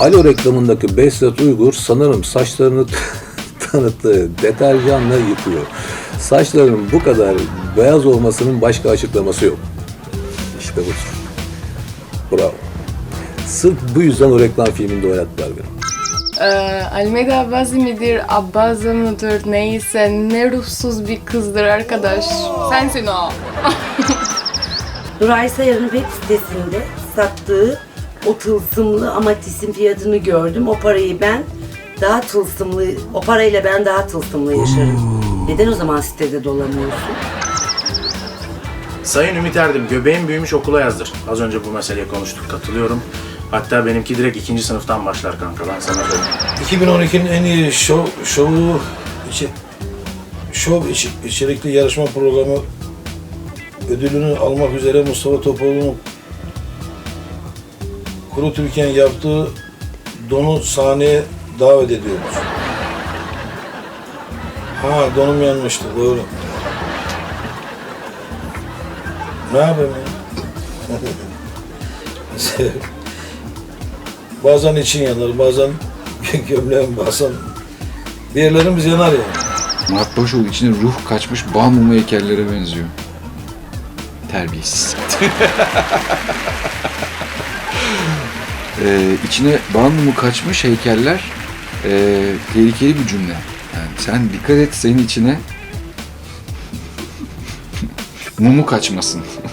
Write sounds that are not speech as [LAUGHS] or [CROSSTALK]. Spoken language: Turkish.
Alo reklamındaki Behzat Uygur sanırım saçlarını [LAUGHS] tanıttığı deterjanla yıkıyor. Saçlarının bu kadar beyaz olmasının başka açıklaması yok. İşte budur. Bravo. Sırf bu yüzden o reklam filminde oynattılar beni. Ee, Almeda Abazi midir, Abazi mıdır neyse ne ruhsuz bir kızdır arkadaş. Sensin o. [LAUGHS] Nuray Sayar'ın web sitesinde sattığı o tılsımlı amatisin fiyatını gördüm. O parayı ben daha tılsımlı, o parayla ben daha tılsımlı yaşarım. Neden o zaman sitede dolanıyorsun? Sayın Ümit Erdim, göbeğin büyümüş okula yazdır. Az önce bu meseleyi konuştuk, katılıyorum. Hatta benimki direkt ikinci sınıftan başlar kanka, ben sana söyleyeyim. 2012'nin en iyi şov, şovu, içi, şov içi, içerikli yarışma programı ödülünü almak üzere Mustafa Topaloğlu'nun Kuru Türkiye'nin yaptığı donu sahneye davet ediyoruz. Ha donum yanmıştı doğru. Ne yapayım ya? [LAUGHS] bazen için yanar, bazen [LAUGHS] gömleğim, bazen bir yerlerimiz yanar yani. Murat Başoğlu içine ruh kaçmış bal mumu heykellere benziyor. Terbiyesiz. [LAUGHS] ee, içine bal mumu kaçmış heykeller ee, tehlikeli bir cümle. Yani sen dikkat et senin içine mumu kaçmasın. [LAUGHS]